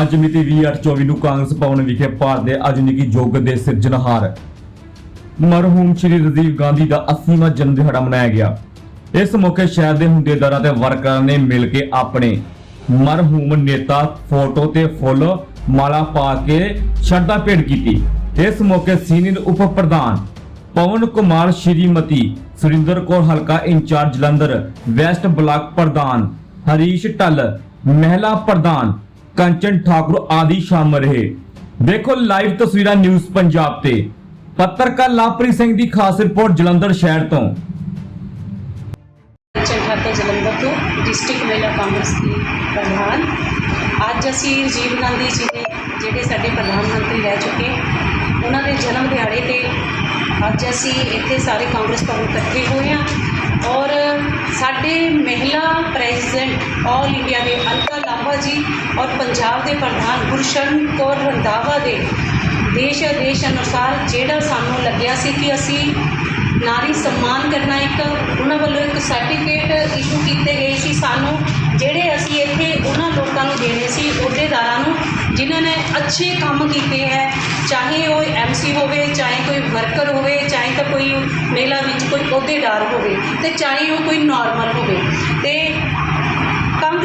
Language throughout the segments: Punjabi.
ਅੱਜ ਮਿਤੀ 2824 ਨੂੰ ਕਾਂਗਰਸ ਭਵਨ ਵਿਖੇ ਭਾਰਤ ਦੇ ਆਧੁਨਿਕੀ ਯੁੱਗ ਦੇ ਸਿਰਜਣਹਾਰ। ਮਰਹੂਮ ਸ਼੍ਰੀ ਰਾਜੀਵ ਗਾਂਧੀ ਦਾ 80ਵਾਂ ਜਨਮ ਦਿਹਾੜਾ ਮਨਾਇਆ ਗਿਆ। ਇਸ ਮੌਕੇ ਸ਼ਹਿਰ ਦੇ ਹੁੰਦੇਦਾਰਾਂ ਤੇ ਵਰਕਰਾਂ ਨੇ ਮਿਲ ਕੇ ਆਪਣੇ ਮਰਹੂਮ ਨੇਤਾ ਫੋਟੋ ਤੇ ਫੁੱਲ, ਮਾਲਾ ਪਾ ਕੇ ਸ਼ਰਧਾ ਭੇਟ ਕੀਤੀ। ਇਸ ਮੌਕੇ ਸੀਨੀਅਰ ਉਪ ਪ੍ਰਧਾਨ ਪਵਨ ਕੁਮਾਰ ਸ਼੍ਰੀਮਤੀ ਸੁਰਿੰਦਰ ਕੌਰ ਹਲਕਾ ਇੰਚਾਰਜ ਜਲੰਧਰ, ਵੈਸਟ ਬਲਾਕ ਪ੍ਰਧਾਨ ਹਰੀਸ਼ ਟੱਲ ਮਹਿਲਾ ਪ੍ਰਧਾਨ ਕੰਚਨ ਠਾਕੁਰ ਆਦਿ ਸ਼ਾਮਲ ਰਹੇ। ਦੇਖੋ ਲਾਈਵ ਤਸਵੀਰਾਂ ਨਿਊਜ਼ ਪੰਜਾਬ ਤੇ। ਪੱਤਰਕਾਰ ਲਾਪਰੀ ਸਿੰਘ ਦੀ ਖਾਸ ਰਿਪੋਰਟ ਜਲੰਧਰ ਸ਼ਹਿਰ ਤੋਂ। ਚੰਠਾਤਾ ਜਲੰਧਰ ਤੋਂ ਡਿਸਟ੍ਰਿਕਟ ਮਹਿਲਾ ਕਾਂਗਰਸ ਦੀ ਪ੍ਰਧਾਨ। ਅੱਜ ਅਸੀਂ ਰਾਜੀਵ ਗਾਂਧੀ ਜੀ ਦੇ ਜਿਹੜੇ ਸਾਡੇ ਪ੍ਰਧਾਨ ਮੰਤਰੀ ਰਹਿ ਚੁੱਕੇ, ਉਹਨਾਂ ਦੇ ਜਨਮ ਦਿਹਾੜੇ ਤੇ ਅੱਜ ਅਸੀਂ ਇੱਥੇ ਸਾਰੇ ਕਾਂਗਰਸ ਤੋਂ ਇਕੱਠੇ ਹੋਏ ਹਾਂ। ਔਰ ਸਾਡੇ ਮਹਿਲਾ ਪ੍ਰੈਜ਼ੀਡੈਂਟ ਆਲ ਇੰਡੀਆ ਦੇ ਅਲਕਾ ਲਾਂਬਾ ਜੀ ਔਰ ਪੰਜਾਬ ਦੇ ਪ੍ਰਧਾਨ ਗੁਰਸ਼ਰਨ ਕੌਰ ਰੰਧਾਵਾ ਦੇ ਦੇਸ਼ ਆਦੇਸ਼ ਅਨੁਸਾਰ ਜਿਹੜਾ ਸਾਨੂੰ ਲੱਗਿਆ ਸੀ ਕਿ ਅਸੀਂ ਨਾਰੀ ਸਨਮਾਨ ਕਰਨਾ ਇੱਕ, ਉਹਨਾਂ ਵੱਲੋਂ ਇੱਕ ਸਰਟੀਫਿਕੇਟ ਇਸ਼ੂ ਕੀਤੇ ਗਏ ਸੀ ਸਾਨੂੰ, ਜਿਹੜੇ ਅਸੀਂ ਇੱਥੇ ਉਹਨਾਂ ਲੋਕਾਂ ਨੂੰ ਦੇਣੇ ਸੀ, ਅਹੁਦੇਦਾਰਾਂ ਨੂੰ, ਜਿਨ੍ਹਾਂ ਨੇ ਅੱਛੇ ਕੰਮ ਕੀਤੇ ਹੈ, ਚਾਹੇ ਉਹ ਐਮਸੀ ਹੋਵੇ, ਚਾਹੇ ਕੋਈ ਵਰਕਰ ਹੋਵੇ, ਚਾਹੇ ਤਾਂ ਕੋਈ ਮੇਲਾ ਵਿੱਚ ਕੋਈ ਅਹੁਦੇਦਾਰ ਹੋਵੇ, ਤੇ ਚਾਹੇ ਉਹ ਕੋਈ ਨਾਰਮਲ ਹੋਵੇ। ਤੇ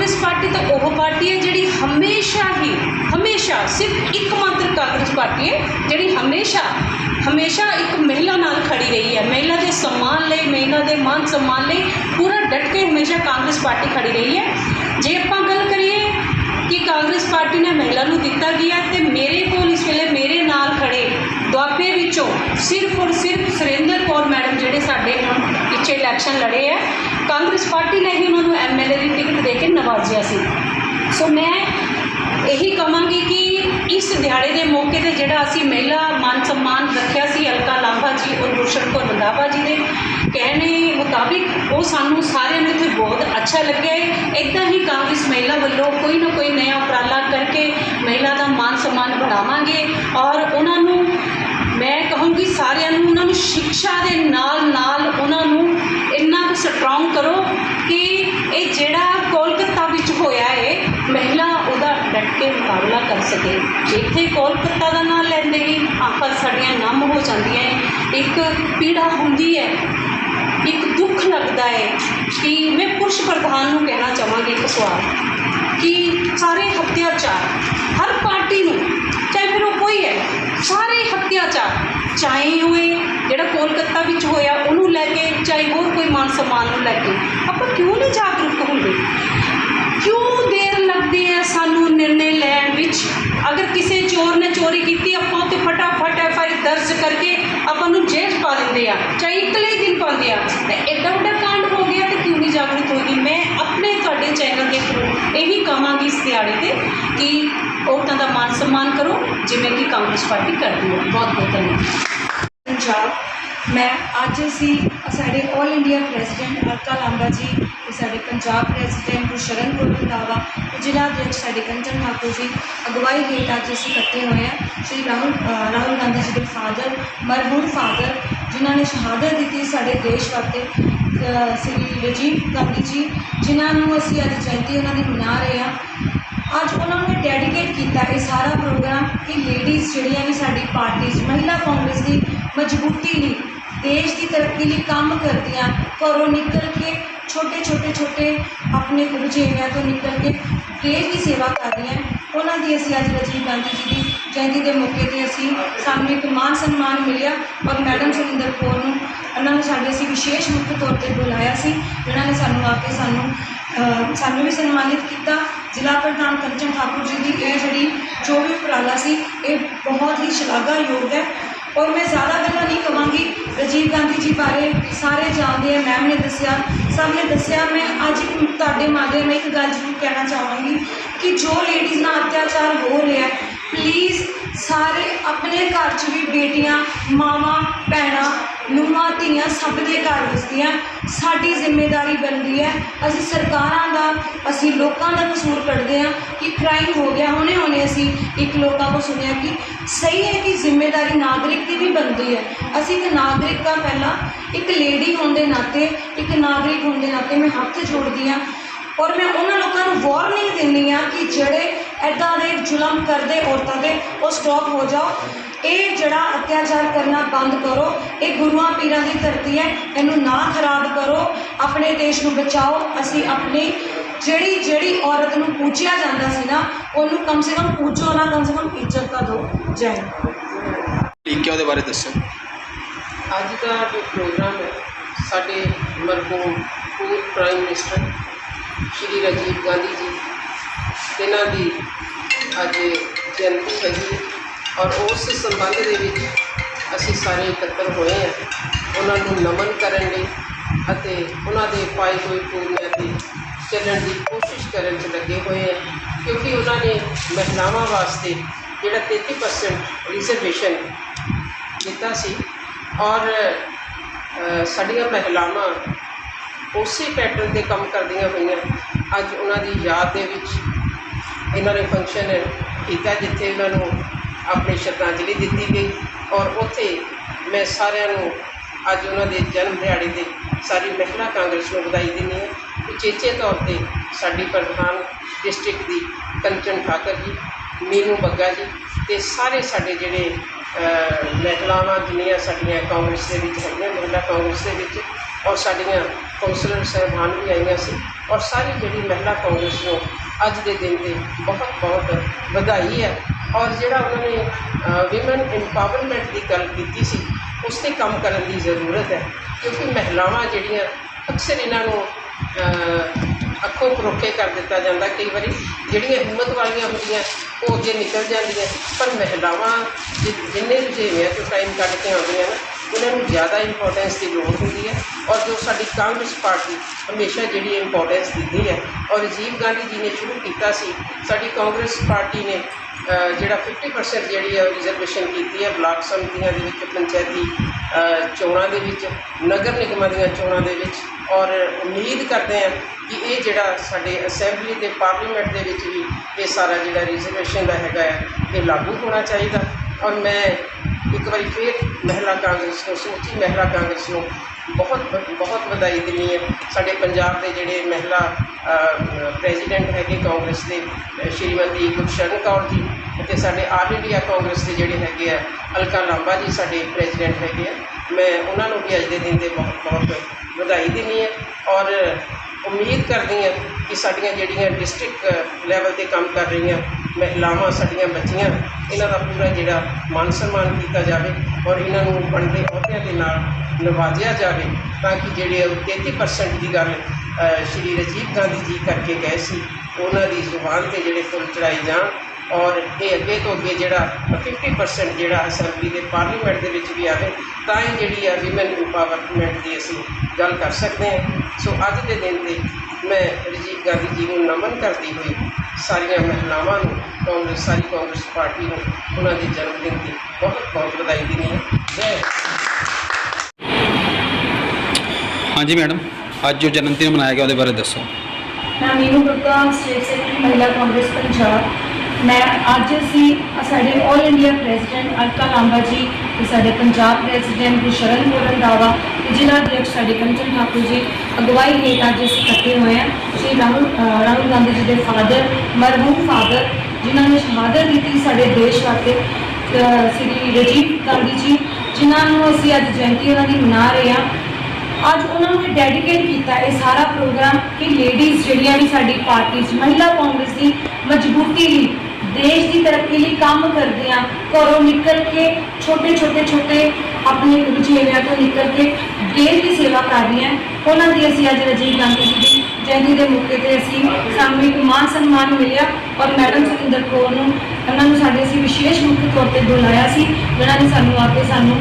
ਕਾਂਗਰਸ ਪਾਰਟੀ ਤਾਂ ਉਹ ਪਾਰਟੀ ਹੈ ਜਿਹੜੀ ਹਮੇਸ਼ਾ ਹੀ, ਹਮੇਸ਼ਾ ਸਿਰਫ ਇੱਕ ਮਾਤਰ ਕਾਂਗਰਸ ਪਾਰਟੀ ਹੈ, ਜਿਹੜੀ ਹਮੇਸ਼ਾ ਹਮੇਸ਼ਾ ਇੱਕ ਮਹਿਲਾ ਨਾਲ ਖੜੀ ਰਹੀ ਹੈ। ਮਹਿਲਾ ਦੇ ਸਨਮਾਨ ਲਈ, ਮਹਿਲਾ ਦੇ ਮਾਨ ਸਨਮਾਨ ਲਈ ਪੂਰਾ ਡਟ ਕੇ ਹਮੇਸ਼ਾ ਕਾਂਗਰਸ ਪਾਰਟੀ ਖੜੀ ਰਹੀ ਹੈ। ਜੇ ਆਪਾਂ ਗੱਲ ਕਰੀਏ ਕਿ ਕਾਂਗਰਸ ਪਾਰਟੀ ਨੇ ਮਹਿਲਾ ਨੂੰ ਦਿੱਤਾ ਗਿਆ ਤੇ ਮੇਰੇ ਕੋਲ ਇਸ ਵੇਲੇ ਮੇਰੇ ਨਾਲ ਖੜੇ ਦੁਆਬੇ ਵਿੱਚੋਂ ਸਿਰਫ ਔਰ ਸਿਰਫ ਸੁਰਿੰਦਰ ਕੌਰ ਮੈਡਮ ਜਿਹੜੇ ਸਾਡੇ ਹੁਣ ਪਿੱਛੇ ਇਲੈਕਸ਼ਨ ਲੜੇ ਆ, ਕਾਂਗਰਸ ਪਾਰਟੀ ਨੇ ਹੀ ਉਹਨਾਂ ਨੂੰ ਐਮਐਲਏ ਦੀ ਟਿਕਟ ਦੇ ਕੇ ਨਵਾਜ਼ਿਆ ਸੀ। ਸੋ ਮੈਂ ਇਹੀ ਕਹਾਂਗੀ ਕਿ ਇਸ ਦਿਹਾੜੇ ਦੇ ਮੌਕੇ ਤੇ ਜਿਹੜਾ ਅਸੀਂ ਮਹਿਲਾ ਮਾਨ ਸਨਮਾਨ ਰੱਖਿਆ ਸੀ ਅਲਕਾ ਲਾਂਭਾ ਜੀ ਔਰ ਗੁਰਸ਼ਰਨ ਕੌਰ ਰੰਧਾਵਾ ਜੀ ਦੇ, ਕਹਿਣੇ ਮੁਤਾਬਿਕ ਉਹ ਸਾਨੂੰ ਸਾਰਿਆਂ ਨੂੰ ਇੱਥੇ ਬਹੁਤ ਅੱਛਾ ਲੱਗਿਆ ਹੈ। ਇਦਾਂ ਹੀ ਕਾਂਗਰਸ ਮਹਿਲਾ ਵੱਲੋਂ ਕੋਈ ਨਾ ਕੋਈ ਨਵਾਂ ਉਪਰਾਲਾ ਕਰਕੇ ਮਹਿਲਾ ਦਾ ਮਾਨ ਸਨਮਾਨ ਵਧਾਵਾਂਗੇ ਔਰ ਉਹਨਾਂ ਨੂੰ ਮੈਂ ਕਹੂੰਗੀ ਸਾਰਿਆਂ ਨੂੰ ਉਹਨਾਂ ਨੂੰ ਸਿੱਖਿਆ ਦੇ ਨਾਲ ਨਾਲ ਉਹਨਾਂ ਨੂੰ ਇੰਨਾ ਕੁ ਸਟਰੋਂਗ ਕਰੋ ਕਿ ਇਹ ਜਿਹੜਾ ਕੋਲਕਾਤਾ ਵਿੱਚ ਹੋਇਆ ਹੈ, ਮਹਿਲਾ ਉਹਦਾ ਡਟ ਕੇ ਮੁਕਾਬਲਾ ਕਰ ਸਕੇ। ਜਿੱਥੇ ਕੋਲਕਾਤਾ ਦਾ ਨਾਮ ਲੈਂਦੇ ਹੀ ਆਪਾਂ ਸਾਡੀਆਂ ਨਮ ਹੋ ਜਾਂਦੀਆਂ ਹੈ। ਇੱਕ ਪੀੜਾ ਹੁੰਦੀ ਹੈ ਲੱਗਦਾ ਹੈ ਕਿ ਮੈਂ ਪੁਰਸ਼ ਪ੍ਰਧਾਨ ਨੂੰ ਕਹਿਣਾ ਚਾਹਾਂਗੀ ਇੱਕ ਸਵਾਲ, ਕਿ ਸਾਰੇ ਹੱਤਿਆਚਾਰ ਹਰ ਪਾਰਟੀ ਨੂੰ, ਚਾਹੇ ਫਿਰ ਉਹ ਕੋਈ ਹੈ, ਸਾਰੇ ਹੱਤਿਆਚਾਰ, ਚਾਹੇ ਹੋਏ ਜਿਹੜਾ ਕੋਲਕਾਤਾ ਵਿੱਚ ਹੋਇਆ ਉਹਨੂੰ ਲੈ ਕੇ, ਚਾਹੇ ਹੋਰ ਕੋਈ ਮਾਨ ਸਨਮਾਨ ਨੂੰ ਲੈ ਕੇ, ਆਪਾਂ ਕਿਉਂ ਨਹੀਂ ਜਾਗਰੂਕ ਹੁੰਦੇ? ਕਿਉਂ ਦੇਰ ਲੱਗਦੀ ਹੈ ਸਾਨੂੰ ਨਿਰਣੇ ਲੈਣ ਵਿੱਚ? ਅਗਰ ਕਿਸੇ ਚੋਰ ਨੇ ਚੋਰੀ ਕੀਤੀ, ਆਪਾਂ ਉੱਤੇ ਫਟਾਫਟ ਐਫ ਆਈ ਦਰਜ ਕਰਕੇ ਆਪਾਂ ਨੂੰ ਜੇਲ੍ਹ 'ਚ ਪਾ ਦਿੰਦੇ ਆ, ਚਾਹੇ ਇਕਲੇ ਦਿਨ ਪਾਉਂਦੇ ਆ, ਤੇ ਐਡਾ ਵੱਡਾ ਕਾਂਡ ਹੋ ਗਿਆ ਤੇ ਕਿਉਂ ਨਹੀਂ ਜਾਗਰੂਕ ਹੋਏਗੀ? ਮੈਂ ਆਪਣੇ ਤੁਹਾਡੇ ਚੈਨਲ ਦੇ ਥਰੂ ਇਹੀ ਕਹਾਂਗੀ ਇਸ ਦਿਹਾੜੇ ਤੇ ਕਿ ਔਰਤਾਂ ਦਾ ਮਾਨ ਸਨਮਾਨ ਕਰੋ, ਜਿਵੇਂ ਕਿ ਕਾਂਗਰਸ ਪਾਰਟੀ ਕਰਦੀ ਹੈ। ਬਹੁਤ ਬਹੁਤ ਧੰਨਵਾਦ। ਪੰਜਾਬ ਮੈਂ ਅੱਜ ਅਸੀਂ ਸਾਡੇ 올 ਇੰਡੀਆ ਪ੍ਰੈਜ਼ੀਡੈਂਟ ਅਰਕਾ ਲਾਂਬਾ ਜੀ ਤੇ ਸਾਡੇ ਪੰਜਾਬ ਪ੍ਰੈਜ਼ੀਡੈਂਟ ਗੁਰਸ਼ਰਨ ਕੌਰ ਰੰਧਾਵਾ ਤੇ ਜ਼ਿਲ੍ਹਾ ਅਧਿਕਸ਼ ਸਾਡੇ ਕੰਚਨ ਠਾਕੁਰ ਜੀ ਅਗਵਾਈ ਹੇਠ ਅੱਜ ਅਸੀਂ ਇਕੱਠੇ ਹੋਏ ਹਾਂ। ਸ਼੍ਰੀ ਰਾਹੁਲ ਰਾਹੁਲ ਗਾਂਧੀ ਜੀ ਦੇ ਫਾਦਰ ਮਰਹੂਮ ਫਾਦਰ ਜਿਨ੍ਹਾਂ ਨੇ ਸ਼ਹਾਦਤ ਦਿੱਤੀ ਸਾਡੇ ਦੇਸ਼ ਵਾਸਤੇ। ਸ੍ਰੀ ਰਾਜੀਵ ਗਾਂਧੀ ਜੀ, ਜਿਨ੍ਹਾਂ ਨੂੰ ਅਸੀਂ ਅੱਜ ਜਯੰਤੀ ਉਹਨਾਂ ਦੀ ਮਨਾ ਰਹੇ ਹਾਂ। ਅੱਜ ਉਹਨਾਂ ਨੇ ਡੈਡੀਕੇਟ ਕੀਤਾ ਇਹ ਸਾਰਾ ਪ੍ਰੋਗਰਾਮ ਕਿ ਲੇਡੀਜ਼ ਜਿਹੜੀਆਂ ਵੀ ਸਾਡੀ ਪਾਰਟੀ 'ਚ, ਮਹਿਲਾ ਕਾਂਗਰਸ ਦੀ ਮਜ਼ਬੂਤੀ ਲਈ, ਦੇਸ਼ ਦੀ ਤਰੱਕੀ ਲਈ ਕੰਮ ਕਰਦੀਆਂ, ਘਰੋਂ ਨਿਕਲ ਕੇ ਛੋਟੇ ਛੋਟੇ ਛੋਟੇ ਆਪਣੇ ਰੁਝੇਵਿਆਂ ਤੋਂ ਨਿਕਲ ਕੇ ਦੇਸ਼ ਦੀ ਸੇਵਾ ਕਰ ਰਹੀਆਂ ਉਹਨਾਂ ਦੀ ਅਸੀਂ ਅੱਜ ਰਾਜੀਵ ਗਾਂਧੀ ਜੀ ਦੀ ਜਯੰਤੀ ਦੇ ਮੌਕੇ ਤੇ ਅਸੀਂ ਸਾਨੂੰ ਇੱਕ ਮਾਨ ਸਨਮਾਨ ਮਿਲਿਆ ਔਰ ਮੈਡਮ ਸੁਰਿੰਦਰ ਕੌਰ ਨੂੰ, ਉਹਨਾਂ ਨੂੰ ਸਾਡੇ ਅਸੀਂ ਵਿਸ਼ੇਸ਼ ਮੁੱਖ ਤੌਰ ਤੇ ਬੁਲਾਇਆ ਸੀ, ਜਿਨ੍ਹਾਂ ਨੇ ਸਾਨੂੰ ਆ ਕੇ ਸਾਨੂੰ ਸਾਨੂੰ ਵੀ ਸਨਮਾਨਿਤ ਕੀਤਾ। ਜ਼ਿਲ੍ਹਾ ਪ੍ਰਧਾਨ ਕੰਚਨ ਠਾਕੁਰ ਜੀ ਦੀ ਇਹ ਜਿਹੜੀ ਜੋ ਵੀ ਉਪਰਾਲਾ ਸੀ, ਇਹ ਬਹੁਤ ਹੀ ਸ਼ਲਾਘਾਯੋਗ ਹੈ। ਔਰ ਮੈਂ ਜ਼ਿਆਦਾ ਗੱਲਾਂ ਨਹੀਂ ਕਵਾਂਗੀ, ਰਾਜੀਵ ਗਾਂਧੀ ਜੀ ਬਾਰੇ ਸਾਰੇ ਜਾਣਦੇ ਆ, ਮੈਮ ਨੇ ਦੱਸਿਆ, ਸਭ ਨੇ ਦੱਸਿਆ। ਮੈਂ ਅੱਜ ਇੱਕ ਤੁਹਾਡੇ ਮਾਧਿਅਮ ਇੱਕ ਗੱਲ ਜ਼ਰੂਰ ਕਹਿਣਾ ਚਾਹਾਂਗੀ ਕਿ ਜੋ ਲੇਡੀਜ਼ ਨਾਲ ਅਤਿਆਚਾਰ ਹੋ ਰਿਹਾ ਆਪਣੇ ਘਰ 'ਚ ਵੀ ਬੇਟੀਆਂ, ਮਾਵਾਂ, ਭੈਣਾਂ, ਨੂੰਹਾਂ, ਧੀਆਂ ਸਭ ਦੇ ਘਰ ਵਸਦੀਆਂ। ਸਾਡੀ ਜ਼ਿੰਮੇਵਾਰੀ ਬਣਦੀ ਹੈ, ਅਸੀਂ ਸਰਕਾਰਾਂ ਦਾ, ਅਸੀਂ ਲੋਕਾਂ ਦਾ ਕਸੂਰ ਕੱਢਦੇ ਹਾਂ ਕਿ ਕ੍ਰਾਈਮ ਹੋ ਗਿਆ ਹੁਣੇ ਹੁਣੇ ਅਸੀਂ ਇੱਕ ਲੋਕਾਂ ਤੋਂ ਸੁਣਿਆ ਕਿ ਸਹੀ ਹੈ ਕਿ ਜ਼ਿੰਮੇਵਾਰੀ ਨਾਗਰਿਕ ਦੀ ਵੀ ਬਣਦੀ ਹੈ। ਅਸੀਂ ਇੱਕ ਨਾਗਰਿਕ ਦਾ ਪਹਿਲਾਂ ਇੱਕ ਲੇਡੀ ਹੋਣ ਦੇ ਨਾਤੇ, ਇੱਕ ਨਾਗਰਿਕ ਹੋਣ ਦੇ ਨਾਤੇ ਮੈਂ ਹੱਥ ਜੋੜਦੀ ਹਾਂ ਔਰ ਮੈਂ ਉਹਨਾਂ ਲੋਕਾਂ ਨੂੰ ਵਾਰਨਿੰਗ ਦਿੰਦੀ ਹਾਂ ਕਿ ਜਿਹੜੇ ਐਦਾਂ ਦੇ ਜ਼ੁਲਮ ਕਰਦੇ ਔਰਤਾਂ ਦੇ, ਉਹ ਸਟਾਪ ਹੋ ਜਾਓ। ਇਹ ਜਿਹੜਾ ਅਤਿਆਚਾਰ ਕਰਨਾ ਬੰਦ ਕਰੋ ਇਹ ਗੁਰੂਆਂ ਪੀਰਾਂ ਦੀ ਧਰਤੀ ਹੈ ਇਹਨੂੰ ਨਾ ਖਰਾਬ ਕਰੋ ਆਪਣੇ ਦੇਸ਼ ਨੂੰ ਬਚਾਓ ਅਸੀਂ ਆਪਣੀ ਜਿਹੜੀ ਜਿਹੜੀ ਔਰਤ ਨੂੰ ਪੂਜਿਆ ਜਾਂਦਾ ਸੀ ਨਾ ਉਹਨੂੰ ਕਮ ਸੇ ਕਮ ਪੂਜੋ ਨਾ ਕਮ ਸੇ ਕਮ ਇੱਜ਼ਤ ਤਾਂ ਦਿਓ। ਜੈ। ਠੀਕ ਹੈ ਉਹਦੇ ਬਾਰੇ ਦੱਸੋ। ਅੱਜ ਦਾ ਜੋ ਪ੍ਰੋਗਰਾਮ ਹੈ ਸਾਡੇ ਮਰਹੂਮ ਪੂਰਵ ਪ੍ਰਾਈਮ ਮਿਨਿਸਟਰ ਸ਼੍ਰੀ ਰਾਜੀਵ ਗਾਂਧੀ ਜੀ ਇਹਨਾਂ ਦੀ ਅੱਜ ਜਯੰਤੀ ਹੈਗੀ ਹੈ। ਔਰ ਉਸ ਸੰਬੰਧ ਦੇ ਵਿੱਚ ਅਸੀਂ ਸਾਰੇ ਇਕੱਤਰ ਹੋਏ ਹਾਂ। ਉਹਨਾਂ ਨੂੰ ਨਮਨ ਕਰਨ ਲਈ ਅਤੇ ਉਹਨਾਂ ਦੇ ਪਾਏ ਹੋਏ ਪੂਰਿਆਂ ਤੇ ਚੱਲਣ ਦੀ ਕੋਸ਼ਿਸ਼ ਕਰਨ 'ਚ ਲੱਗੇ ਹੋਏ ਹਾਂ, ਕਿਉਂਕਿ ਉਹਨਾਂ ਨੇ ਮਹਿਲਾਵਾਂ ਵਾਸਤੇ ਜਿਹੜਾ 33% ਰਿਜ਼ਰਵੇਸ਼ਨ ਦਿੱਤਾ ਸੀ ਔਰ ਸਾਡੀਆਂ ਮਹਿਲਾਵਾਂ ਉਸੇ ਪੈਟਰਨ ਤੇ ਕੰਮ ਕਰਦੀਆਂ ਹੋਈਆਂ। ਅੱਜ ਉਹਨਾਂ ਦੀ ਯਾਦ ਦੇ ਵਿੱਚ ਇਹਨਾਂ ਨੇ ਫੰਕਸ਼ਨ ਕੀਤਾ ਜਿੱਥੇ ਉਹਨਾਂ ਨੂੰ ਆਪਣੀ ਸ਼ਰਧਾਂਜਲੀ ਦਿੱਤੀ ਗਈ ਔਰ ਉੱਥੇ ਮੈਂ ਸਾਰਿਆਂ ਨੂੰ ਅੱਜ ਉਹਨਾਂ ਦੇ ਜਨਮ ਦਿਹਾੜੇ ਤੇ ਸਾਰੀ ਮਹਿਲਾ ਕਾਂਗਰਸ ਨੂੰ ਵਧਾਈ ਦਿੰਦੀ ਹਾਂ ਉਚੇਚੇ ਤੌਰ ਤੇ ਸਾਡੀ ਪ੍ਰਧਾਨ ਡਿਸਟ੍ਰਿਕਟ ਦੀ ਕੰਚਨ ਠਾਕਰ ਜੀ, ਮੀਨੂ ਬੱਗਾ ਜੀ ਤੇ ਸਾਰੇ ਸਾਡੇ ਜਿਹੜੇ ਮਹਿਲਾਵਾਂ ਜਿੰਨੀਆਂ ਸਾਡੀਆਂ ਕਾਂਗਰਸ ਦੇ ਵਿੱਚ ਹੈਗੀਆਂ, ਮਹਿਲਾ ਕਾਂਗਰਸ ਦੇ ਵਿੱਚ ਔਰ ਸਾਡੀਆਂ ਕੌਂਸਲਰ ਸਾਹਿਬਾਨ ਵੀ ਆਈਆਂ ਸੀ ਔਰ ਸਾਰੀ ਜਿਹੜੀ ਮਹਿਲਾ ਕਾਂਗਰਸ ਨੂੰ ਅੱਜ ਦੇ ਦਿਨ ਤੇ ਬਹੁਤ ਬਹੁਤ ਵਧਾਈ ਹੈ। ਔਰ ਜਿਹੜਾ ਉਹਨਾਂ ਨੇ ਵਿਮਨ ਇੰਪਾਵਰਮੈਂਟ ਦੀ ਗੱਲ ਕੀਤੀ ਸੀ ਉਸ ਤੇ ਕੰਮ ਕਰਨ ਦੀ ਜ਼ਰੂਰਤ ਹੈ। ਕਿਉਂਕਿ ਮਹਿਲਾਵਾਂ ਜਿਹੜੀਆਂ, ਅਕਸਰ ਇਹਨਾਂ ਨੂੰ ਅੱਖੋਂ ਪਰੋਖੇ ਕਰ ਦਿੱਤਾ ਜਾਂਦਾ ਕਈ ਵਾਰੀ। ਜਿਹੜੀਆਂ ਹਿੰਮਤ ਵਾਲੀਆਂ ਹੁੰਦੀਆਂ, ਉਹ ਅੱਗੇ ਨਿਕਲ ਜਾਂਦੀਆਂ। ਪਰ ਮਹਿਲਾਵਾਂ ਜਿ- ਜਿੰਨੇ ਰੁਝੇਵਿਆਂ ਤੋਂ ਟਾਈਮ ਕੱਢ ਕੇ ਆਉਂਦੀਆਂ ਨਾ ਉਹਨਾਂ ਨੂੰ ਜ਼ਿਆਦਾ ਇੰਪੋਰਟੈਂਸ ਦੀ ਲੋੜ ਹੁੰਦੀ ਹੈ ਔਰ ਜੋ ਸਾਡੀ ਕਾਂਗਰਸ ਪਾਰਟੀ ਹਮੇਸ਼ਾ ਜਿਹੜੀ ਇੰਪੋਰਟੈਂਸ ਦਿੰਦੀ ਹੈ ਔਰ ਰਾਜੀਵ ਗਾਂਧੀ ਜੀ ਨੇ ਸ਼ੁਰੂ ਕੀਤਾ ਸੀ, ਸਾਡੀ ਕਾਂਗਰਸ ਪਾਰਟੀ ਨੇ ਜਿਹੜਾ 50% ਜਿਹੜੀ ਹੈ ਰਿਜ਼ਰਵੇਸ਼ਨ ਕੀਤੀ ਹੈ ਬਲਾਕ ਸਮਿਤੀਆਂ ਦੇ ਵਿੱਚ, ਪੰਚਾਇਤੀ ਚੋਣਾਂ ਦੇ ਵਿੱਚ, ਨਗਰ ਨਿਗਮਾਂ ਦੀਆਂ ਚੋਣਾਂ ਦੇ ਵਿੱਚ ਔਰ ਉਮੀਦ ਕਰਦੇ ਹਾਂ ਕਿ ਇਹ ਜਿਹੜਾ ਸਾਡੇ ਅਸੈਂਬਲੀ ਤੇ ਪਾਰਲੀਮੈਂਟ ਦੇ ਵਿੱਚ ਵੀ ਇਹ ਸਾਰਾ ਜਿਹੜਾ ਰਿਜ਼ਰਵੇਸ਼ਨ ਦਾ ਹੈਗਾ ਹੈ, ਇਹ ਲਾਗੂ ਹੋਣਾ ਚਾਹੀਦਾ। ਔਰ ਮੈਂ ਇੱਕ ਵਾਰੀ ਫਿਰ ਮਹਿਲਾ ਕਾਂਗਰਸ ਨੂੰ ਸਮੁੱਚੀ ਮਹਿਲਾ ਕਾਂਗਰਸ ਨੂੰ ਬਹੁਤ ਬਹੁਤ ਵਧਾਈ ਦਿੰਦੀ ਹੈ। ਸਾਡੇ ਪੰਜਾਬ ਦੇ ਜਿਹੜੇ ਮਹਿਲਾ ਪ੍ਰੈਜ਼ੀਡੈਂਟ ਹੈਗੇ ਕਾਂਗਰਸ ਦੇ ਸ਼੍ਰੀਮਤੀ ਗੁਰਸ਼ਰਨ ਕੌਰ ਜੀ ਅਤੇ ਸਾਡੇ ਆਲ ਇੰਡੀਆ ਕਾਂਗਰਸ ਦੇ ਜਿਹੜੇ ਹੈਗੇ ਆ, ਅਲਕਾ ਲਾਂਬਾ ਜੀ ਸਾਡੇ ਪ੍ਰੈਜ਼ੀਡੈਂਟ ਹੈਗੇ ਆ। ਮੈਂ ਉਹਨਾਂ ਨੂੰ ਵੀ ਅੱਜ ਦੇ ਦਿਨ ਤੇ ਬਹੁਤ ਬਹੁਤ ਵਧਾਈ ਦਿੰਦੀ ਹੈ ਔਰ ਉਮੀਦ ਕਰਦੀ ਹਾਂ ਕਿ ਸਾਡੀਆਂ ਜਿਹੜੀਆਂ ਡਿਸਟ੍ਰਿਕਟ ਲੈਵਲ ਤੇ ਕੰਮ ਕਰ ਰਹੀਆਂ ਮਹਿਲਾਵਾਂ, ਸਾਡੀਆਂ ਬੱਚੀਆਂ, ਇਹਨਾਂ ਦਾ ਪੂਰਾ ਜਿਹੜਾ ਮਾਨ ਸਨਮਾਨ ਕੀਤਾ ਜਾਵੇ ਔਰ ਇਹਨਾਂ ਨੂੰ ਬਣਦੇ ਅਹੁਦਿਆਂ ਦੇ ਨਾਲ ਨਵਾਜਿਆ ਜਾਵੇ ਤਾਂ ਕਿ ਜਿਹੜੇ ਉਹ 33% ਦੀ ਗੱਲ ਸ਼੍ਰੀ ਰਾਜੀਵ ਗਾਂਧੀ ਜੀ ਕਰਕੇ ਗਏ ਸੀ, ਉਹਨਾਂ ਦੀ ਜ਼ੁਬਾਨ ਤੇ ਜਿਹੜੇ ਫੁੱਲ ਚੜਾਈ ਜਾਣ ਔਰ ਇਹ ਅੱਗੇ ਤੋਂ ਅੱਗੇ ਜਿਹੜਾ 50% ਜਿਹੜਾ ਅਸੈਂਬਲੀ ਦੇ ਪਾਰਲੀਮੈਂਟ ਦੇ ਵਿੱਚ ਵੀ ਆਵੇ, ਤਾਂ ਹੀ ਜਿਹੜੀ ਆ ਵਿਮਨ ਇੰਪਾਵਰਮੈਂਟ ਦੀ ਅਸੀਂ ਗੱਲ ਕਰ ਸਕਦੇ ਹਾਂ। ਸੋ ਅੱਜ ਦੇ ਦਿਨ ਤੇ ਮੈਂ ਰਾਜੀਵ ਗਾਂਧੀ ਜੀ ਨੂੰ ਨਮਨ ਕਰਦੀ ਹੋਈ ਸਾਰੀਆਂ ਮਹਿਲਾਵਾਂ ਨੂੰ ਕਾਂਗਰਸ ਸਾਰੀ ਕਾਂਗਰਸ ਪਾਰਟੀ ਨੂੰ ਉਹਨਾਂ ਦੇ ਜਨਮ ਦਿਨ ਦੀ ਬਹੁਤ ਬਹੁਤ ਵਧਾਈ ਦਿੰਦੀ ਹਾਂ। ਜੈ। ਹਾਂਜੀ ਮੈਡਮ ਅੱਜ ਜੋ ਜਨਮ ਦਿਨ ਮਨਾਇਆ ਗਿਆ ਉਹਦੇ ਬਾਰੇ ਦੱਸੋ। ਮੈਂ ਮੀਨੂ ਗੁਪਤਾ ਸਟੇਟ ਸੈਕਟਰੀ ਮਹਿਲਾ ਕਾਂਗਰਸ ਪੰਜਾਬ। ਮੈਂ ਅੱਜ ਅਸੀਂ ਸਾਡੇ 올 ਇੰਡੀਆ ਪ੍ਰੈਜ਼ੀਡੈਂਟ ਅਲਕਾ ਲਾਂਬਾ ਜੀ ਤੇ ਸਾਡੇ ਪੰਜਾਬ ਪ੍ਰੈਜ਼ੀਡੈਂਟ ਗੁਰਸ਼ਰਨ ਕੌਰ ਰੰਧਾਵਾ ਤੇ ਜ਼ਿਲ੍ਹਾ ਅਧਿਕਸ਼ ਸਾਡੇ ਕੰਚਨ ਠਾਕੁਰ ਜੀ, ਅਗਵਾਈ ਹੇਠ ਅੱਜ ਅਸੀਂ ਇਕੱਠੇ ਹੋਏ ਹਾਂ। ਸ਼੍ਰੀ ਰਾਹੁਲ ਰਾਹੁਲ ਗਾਂਧੀ ਜੀ ਦੇ ਫਾਦਰ ਮਰਹੂਮ ਫਾਦਰ ਜਿਨ੍ਹਾਂ ਨੇ ਸ਼ਹਾਦਤ ਦਿੱਤੀ ਸਾਡੇ ਦੇਸ਼ ਵਾਸਤੇ ਸ਼੍ਰੀ ਰਾਜੀਵ ਗਾਂਧੀ ਜੀ, ਜਿਨ੍ਹਾਂ ਨੂੰ ਅਸੀਂ ਅੱਜ ਜਯੰਤੀ ਉਹਨਾਂ ਦੀ ਮਨਾ ਰਹੇ ਹਾਂ। ਅੱਜ ਉਹਨਾਂ ਨੂੰ ਡੈਡੀਕੇਟ ਕੀਤਾ ਇਹ ਸਾਰਾ ਪ੍ਰੋਗਰਾਮ ਕਿ ਲੇਡੀਜ਼ ਜਿਹੜੀਆਂ ਵੀ ਸਾਡੀ ਪਾਰਟੀ 'ਚ, ਮਹਿਲਾ ਕਾਂਗਰਸ ਦੀ ਮਜ਼ਬੂਤੀ ਲਈ ਦੇਸ਼ ਦੀ ਤਰੱਕੀ ਲਈ ਕੰਮ ਕਰਦੇ ਕਰਦੀਆਂ ਘਰੋਂ ਨਿਕਲ ਕੇ ਛੋਟੇ ਛੋਟੇ ਛੋਟੇ ਆਪਣੇ ਰੁਝੇਵਿਆਂ ਤੋਂ ਨਿਕਲ ਕੇ ਦੇਸ਼ ਦੀ ਸੇਵਾ ਕਰ ਰਹੀਆਂ ਉਹਨਾਂ ਦੀ ਅਸੀਂ ਅੱਜ ਰਾਜੀਵ ਗਾਂਧੀ ਜੀ ਦੀ ਜਯੰਤੀ ਦੇ ਮੌਕੇ ਤੇ ਅਸੀਂ ਸਾਨੂੰ ਇੱਕ ਮਾਨ ਸਨਮਾਨ ਮਿਲਿਆ ਔਰ ਮੈਡਮ ਸੁਰਿੰਦਰ ਕੌਰ ਨੂੰ, ਉਹਨਾਂ ਨੂੰ ਸਾਡੇ ਅਸੀਂ ਵਿਸ਼ੇਸ਼ ਮੁੱਖ ਤੌਰ ਤੇ ਬੁਲਾਇਆ ਸੀ ਜਿਹਨਾਂ ਨੇ ਸਾਨੂੰ ਆ ਕੇ ਸਾਨੂੰ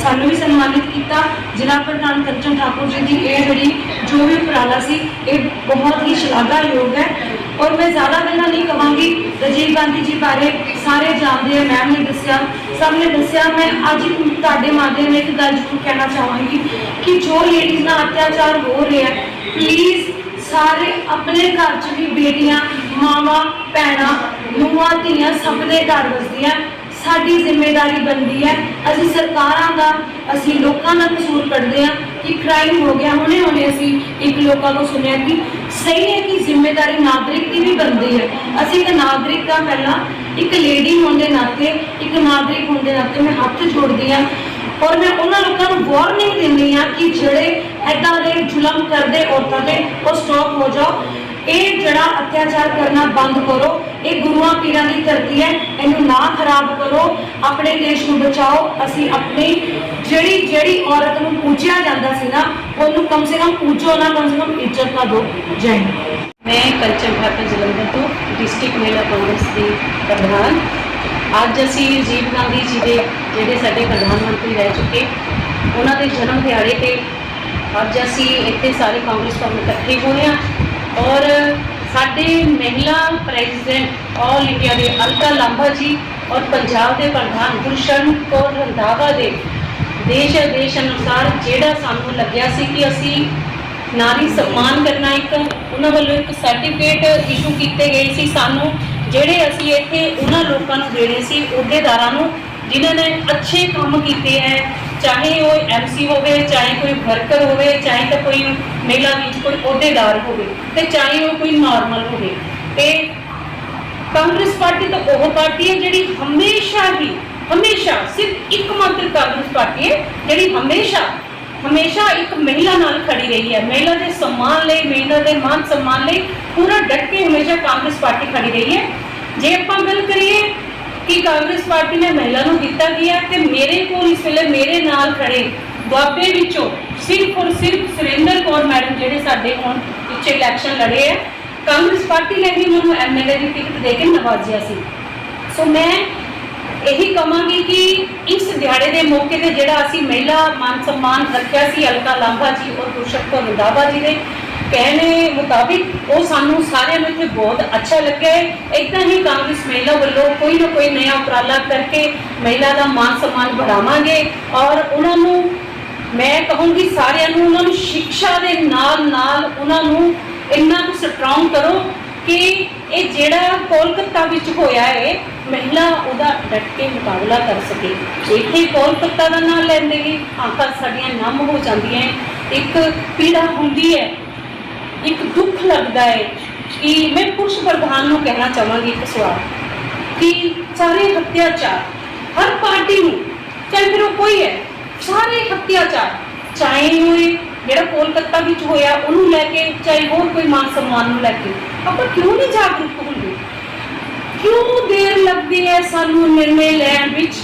ਸਾਨੂੰ ਵੀ ਸਨਮਾਨਿਤ ਕੀਤਾ। ਜ਼ਿਲ੍ਹਾ ਪ੍ਰਧਾਨ ਕੰਚਨ ਠਾਕੁਰ ਜੀ ਦੀ ਇਹ ਜਿਹੜੀ ਜੋ ਵੀ ਉਪਰਾਲਾ ਸੀ, ਇਹ ਬਹੁਤ ਹੀ ਸ਼ਲਾਘਾਯੋਗ ਹੈ। ਔਰ ਮੈਂ ਜ਼ਿਆਦਾ ਗੱਲਾਂ ਨਹੀਂ ਕਹਾਂਗੀ ਰਾਜੀਵ ਗਾਂਧੀ ਜੀ ਬਾਰੇ ਸਾਰੇ ਜਾਣਦੇ ਆ ਮੈਮ ਨੇ ਦੱਸਿਆ, ਸਭ ਨੇ ਦੱਸਿਆ, ਮੈਂ ਅੱਜ ਤੁਹਾਡੇ ਮਾਧਿਅਮ ਨਾਲ ਇੱਕ ਗੱਲ ਜ਼ਰੂਰ ਕਹਿਣਾ ਚਾਹਾਂਗੀ ਕਿ ਜੋ ਲੇਡੀਜ਼ ਨਾਲ ਅਤਿਆਚਾਰ ਹੋ ਰਿਹਾ ਹੈ ਪਲੀਜ਼ ਸਾਰੇ ਆਪਣੇ ਘਰ 'ਚ ਵੀ ਬੇਟੀਆਂ, ਮਾਵਾਂ, ਭੈਣਾਂ, ਨੂੰਹਾਂ, ਧੀਆਂ ਸਭ ਦੇ ਘਰ ਵਸਦੀਆਂ। ਸਾਡੀ ਜ਼ਿੰਮੇਵਾਰੀ ਬਣਦੀ ਹੈ। ਅਸੀਂ ਸਰਕਾਰਾਂ ਦਾ, ਅਸੀਂ ਲੋਕਾਂ ਦਾ ਕਸੂਰ ਕੱਢਦੇ ਹਾਂ ਕਿ ਕ੍ਰਾਈਮ ਹੋ ਗਿਆ, ਹੁਣੇ ਹੁਣੇ ਅਸੀਂ ਇੱਕ ਲੋਕਾਂ ਤੋਂ ਸੁਣਿਆ ਕਿ ਸਹੀ ਹੈ ਕਿ ਜ਼ਿੰਮੇਵਾਰੀ ਨਾਗਰਿਕ ਦੀ ਵੀ ਬਣਦੀ ਹੈ। ਅਸੀਂ ਇੱਕ ਨਾਗਰਿਕ ਦਾ ਪਹਿਲਾਂ ਇੱਕ ਲੇਡੀ ਹੋਣ ਦੇ ਨਾਤੇ, ਇੱਕ ਨਾਗਰਿਕ ਹੋਣ ਦੇ ਨਾਤੇ ਮੈਂ ਹੱਥ ਜੋੜਦੀ ਹਾਂ ਔਰ ਮੈਂ ਉਹਨਾਂ ਲੋਕਾਂ ਨੂੰ ਵਾਰਨਿੰਗ ਦਿੰਦੀ ਹਾਂ ਕਿ ਜਿਹੜੇ ਐਦਾਂ ਦੇ ਜ਼ੁਲਮ ਕਰਦੇ ਔਰਤਾਂ ਤੇ ਉਹ ਸਟਾਪ ਹੋ ਜਾਓ। ਇਹ ਜਿਹੜਾ ਅਤਿਆਚਾਰ ਕਰਨਾ ਬੰਦ ਕਰੋ, ਇਹ ਗੁਰੂਆਂ ਪੀਰਾਂ ਦੀ ਧਰਤੀ ਹੈ, ਇਹਨੂੰ ਨਾ ਖਰਾਬ ਕਰੋ, ਆਪਣੇ ਦੇਸ਼ ਨੂੰ ਬਚਾਓ, ਅਸੀਂ ਆਪਣੀ ਜਿਹੜੀ ਜਿਹੜੀ ਔਰਤ ਨੂੰ ਪੂਜਿਆ ਜਾਂਦਾ ਸੀ ਨਾ, ਉਹਨੂੰ ਕਮ ਸੇ ਕਮ ਪੂਜੋ ਨਾ, ਕਮ ਸੇ ਕਮ ਇੱਜ਼ਤ ਨਾ ਦਿਓ। ਜੈ ਹਿੰਦ। ਮੈਂ ਕਲਚਰ ਭਾਟਾ ਜਲੰਧਰ ਤੋਂ, ਡਿਸਟ੍ਰਿਕਟ ਮਹਿਲਾ ਕਾਂਗਰਸ ਦੀ ਪ੍ਰਧਾਨ। ਅੱਜ ਅਸੀਂ ਰਾਜੀਵ ਗਾਂਧੀ ਜੀ ਦੇ ਜਿਹੜੇ ਸਾਡੇ ਪ੍ਰਧਾਨ ਮੰਤਰੀ ਰਹਿ ਚੁੱਕੇ, ਉਹਨਾਂ ਦੇ ਜਨਮ ਦਿਹਾੜੇ ਤੇ ਅੱਜ ਅਸੀਂ ਇੱਥੇ ਸਾਰੇ ਕਾਂਗਰਸ ਭਵਨ ਇਕੱਠੇ ਹੋਏ ਹਾਂ। ਔਰ ਸਾਡੇ ਮਹਿਲਾ ਪ੍ਰੈਜ਼ੀਡੈਂਟ ਆਲ ਇੰਡੀਆ ਦੇ ਅਲਕਾ ਲਾਂਬਾ ਜੀ ਔਰ ਪੰਜਾਬ ਦੇ ਪ੍ਰਧਾਨ ਗੁਰਸ਼ਰਨ ਕੌਰ ਰੰਧਾਵਾ ਦੇ ਦੇਸ਼ ਆਦੇਸ਼ ਅਨੁਸਾਰ ਜਿਹੜਾ ਸਾਨੂੰ ਲੱਗਿਆ ਸੀ ਕਿ ਅਸੀਂ ਨਾਰੀ ਸਨਮਾਨ ਕਰਨਾ ਇੱਕ, ਉਹਨਾਂ ਵੱਲੋਂ ਇੱਕ ਸਰਟੀਫਿਕੇਟ ਇਸ਼ੂ ਕੀਤੇ ਗਏ ਸੀ ਸਾਨੂੰ, ਜਿਹੜੇ ਅਸੀਂ ਇੱਥੇ ਉਹਨਾਂ ਲੋਕਾਂ ਨੂੰ ਦੇਣੇ ਸੀ, ਅਹੁਦੇਦਾਰਾਂ ਨੂੰ, ਜਿਨ੍ਹਾਂ ਨੇ ਅੱਛੇ ਕੰਮ ਕੀਤੇ ਹੈ ਚਾਹੇ ਉਹ ਐਮਸੀ ਹੋਵੇ, ਚਾਹੇ ਕੋਈ ਵਰਕਰ ਹੋਵੇ, ਚਾਹੇ ਤਾਂ ਕੋਈ ਮਹਿਲਾ ਵਿੱਚ ਕੋਈ ਅਹੁਦੇਦਾਰ ਹੋਵੇ ਤੇ ਚਾਹੇ ਉਹ ਕੋਈ ਨਾਰਮਲ ਹੋਵੇ। ਤੇ ਕਾਂਗਰਸ ਪਾਰਟੀ ਤਾਂ ਉਹ ਪਾਰਟੀ ਹੈ ਜਿਹੜੀ ਹਮੇਸ਼ਾ ਹੀ, ਹਮੇਸ਼ਾ ਸਿਰਫ ਇੱਕ ਮਾਤਰ ਕਾਂਗਰਸ ਪਾਰਟੀ ਹੈ, ਜਿਹੜੀ ਹਮੇਸ਼ਾ ਹਮੇਸ਼ਾ ਇੱਕ ਮਹਿਲਾ ਨਾਲ ਖੜੀ ਰਹੀ ਹੈ। ਮਹਿਲਾ ਦੇ ਸਨਮਾਨ ਲਈ, ਮਹਿਲਾ ਦੇ ਮਾਨ ਸਨਮਾਨ ਲਈ ਪੂਰਾ ਡਟ ਕੇ ਹਮੇਸ਼ਾ ਕਾਂਗਰਸ ਪਾਰਟੀ ਖੜੀ ਰਹੀ ਹੈ। ਜੇ ਆਪਾਂ ਗੱਲ ਕਰੀਏ ਕਿ ਕਾਂਗਰਸ ਪਾਰਟੀ ਨੇ ਮਹਿਲਾ ਨੂੰ ਦਿੱਤਾ ਗਿਆ ਤੇ ਮੇਰੇ ਕੋਲ ਇਸ ਵੇਲੇ ਮੇਰੇ ਨਾਲ ਖੜੇ ਦੁਆਬੇ ਵਿੱਚੋਂ ਸਿਰਫ ਔਰ ਸਿਰਫ ਸੁਰਿੰਦਰ ਕੌਰ ਮੈਡਮ ਜਿਹੜੇ ਸਾਡੇ ਹੁਣ ਪਿੱਛੇ ਇਲੈਕਸ਼ਨ ਲੜੇ ਹੈ ਕਾਂਗਰਸ ਪਾਰਟੀ ਨੇ ਵੀ ਮੈਨੂੰ ਐਮਐਲਏ ਦੀ ਟਿਕਟ ਦੇ ਕੇ ਨਵਾਜਿਆ ਸੀ। ਸੋ ਮੈਂ ਇਹੀ ਕਹਾਂਗੀ ਕਿ ਇਸ ਦਿਹਾੜੇ ਦੇ ਮੌਕੇ ਤੇ ਜਿਹੜਾ ਅਸੀਂ ਮਹਿਲਾ ਮਾਨ ਸਨਮਾਨ ਰੱਖਿਆ ਸੀ, ਅਲਕਾ ਲਾਂਭਾ ਜੀ ਔਰ ਗੁਰਸ਼ਕ ਕੌਰ ਰੰਧਾਵਾ ਜੀ ਦੇ ਕਹਿਣੇ ਮੁਤਾਬਿਕ ਉਹ ਸਾਨੂੰ ਸਾਰਿਆਂ ਨੂੰ ਇੱਥੇ ਬਹੁਤ ਅੱਛਾ ਲੱਗਿਆ ਹੈ ਇਦਾਂ ਹੀ ਕਾਂਗਰਸ ਮਹਿਲਾ ਵੱਲੋਂ ਕੋਈ ਨਾ ਕੋਈ ਨਵਾਂ ਉਪਰਾਲਾ ਕਰਕੇ ਮਹਿਲਾ ਦਾ ਮਾਨ ਸਨਮਾਨ ਵਧਾਵਾਂਗੇ ਔਰ ਉਹਨਾਂ ਨੂੰ ਮੈਂ ਕਹੂੰਗੀ ਸਾਰਿਆਂ ਨੂੰ ਉਹਨਾਂ ਨੂੰ ਸਿੱਖਿਆ ਦੇ ਨਾਲ ਨਾਲ ਉਹਨਾਂ ਨੂੰ ਇੰਨਾ ਕੁ ਸਟਰੋਂਗ ਕਰੋ ਕਿ ਇਹ ਜਿਹੜਾ ਕੋਲਕਾਤਾ ਵਿੱਚ ਹੋਇਆ ਹੈ, ਮਹਿਲਾ ਉਹਦਾ ਡਟ ਕੇ ਮੁਕਾਬਲਾ ਕਰ ਸਕੇ ਇੱਥੇ ਕੋਲਕਾਤਾ ਦਾ ਨਾਮ ਲੈਂਦੇ ਹੀ ਆਂਖਾਂ ਸਾਡੀਆਂ ਨਮ ਹੋ ਜਾਂਦੀਆਂ ਹੈ। ਇੱਕ ਪੀੜਾ ਹੁੰਦੀ ਹੈ ਇੱਕ ਦੁੱਖ ਲੱਗਦਾ ਹੈ ਕਿ ਮੈਂ ਪੁਰਸ਼ ਪ੍ਰਧਾਨ ਨੂੰ ਕਹਿਣਾ ਚਾਹਾਂਗੀ ਇੱਕ ਸਵਾਲ, ਕਿ ਸਾਰੇ ਹੱਤਿਆਚਾਰ ਹਰ ਪਾਰਟੀ ਨੂੰ, ਚਾਹੇ ਫਿਰ ਉਹ ਕੋਈ ਹੈ, ਸਾਰੇ ਹੱਤਿਆਚਾਰ ਚਾਹੇ ਹੋਏ ਜਿਹੜਾ ਕੋਲਕਾਤਾ ਵਿੱਚ ਹੋਇਆ ਉਹਨੂੰ ਲੈ ਕੇ, ਚਾਹੇ ਹੋਰ ਕੋਈ ਮਾਨ ਸਨਮਾਨ ਨੂੰ ਲੈ ਕੇ, ਆਪਾਂ ਕਿਉਂ ਨਹੀਂ ਜਾਗਰੂਕ ਹੁੰਦੇ? ਕਿਉਂ ਦੇਰ ਲੱਗਦੀ ਹੈ ਸਾਨੂੰ ਨਿਰਣੇ ਲੈਣ ਵਿੱਚ?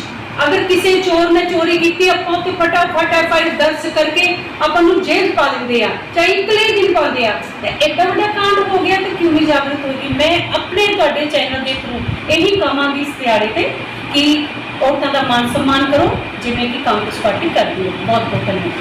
ਅਗਰ ਕਿਸੇ ਚੋਰ ਨੇ ਚੋਰੀ ਕੀਤੀ, ਆਪਾਂ ਤੇ ਫਟਾਫਟ ਐਫਆਈਆਰ ਦਰਜ ਕਰਕੇ ਆਪਾਂ ਨੂੰ ਜੇਲ੍ਹ ਪਾ ਦਿੰਦੇ ਆ, ਚਾਹੇ ਇਕਲੇ ਦਿਨ ਪਾਉਂਦੇ ਆ। ਤੇ ਐਡਾ ਵੱਡਾ ਕਾਂਡ ਹੋ ਗਿਆ ਤੇ ਕਿਉਂ ਨਹੀਂ ਜਾਗਰੂਕ ਹੋਈ ਮੈਂ ਆਪਣੇ ਤੁਹਾਡੇ ਚੈਨਲ ਦੇ ਥਰੂ ਇਹੀ ਕਹਾਂਗੀ ਇਸ ਦਿਹਾੜੇ ਤੇ ਕਿ ਔਰਤਾਂ ਦਾ ਮਾਨ ਸਨਮਾਨ ਕਰੋ, ਜਿਵੇਂ ਕਿ ਕਾਂਗਰਸ ਪਾਰਟੀ ਕਰਦੀ ਹੈ। ਬਹੁਤ ਬਹੁਤ ਧੰਨਵਾਦ।